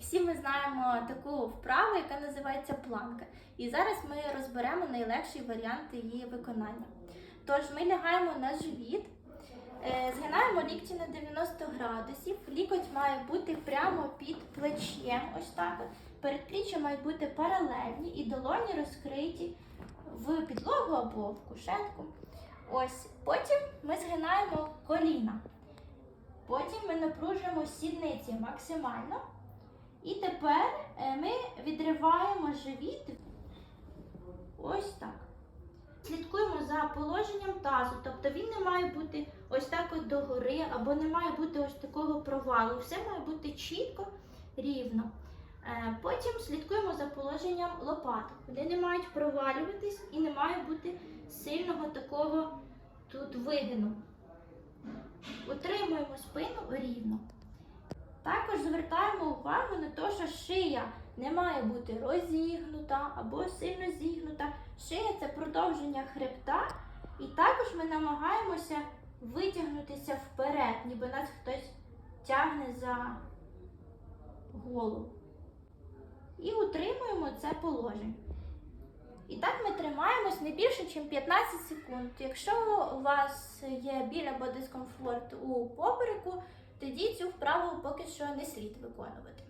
Всі ми знаємо таку вправу, яка називається планка. І зараз ми розберемо найлегший варіант її виконання. Тож ми лягаємо на живіт, е, згинаємо лікті на 90 градусів. Лікоть має бути прямо під плечем, ось так. Передпліччя мають бути паралельні і долоні розкриті в підлогу або в кушетку. Ось потім ми згинаємо коліна. Потім ми напружуємо сідниці максимально. І тепер е, ми відриваємо живіт ось так. Слідкуємо за положенням тазу, тобто він не має бути ось так от догори, або не має бути ось такого провалу. Все має бути чітко, рівно. Е, Потім слідкуємо за положенням лопаток. Вони не мають провалюватись і не має бути сильного такого тут вигину. Утримуємо спину рівно. Також звертаємо увагу на те, що шия не має бути розігнута або сильно зігнута. Шия це продовження хребта, і також ми намагаємося витягнутися вперед, ніби нас хтось тягне за голову. І утримуємо це положення. І так ми тримаємось не більше, ніж 15 секунд. Якщо у вас є біль або дискомфорт у попереку, тоді цю вправу поки що не слід виконувати.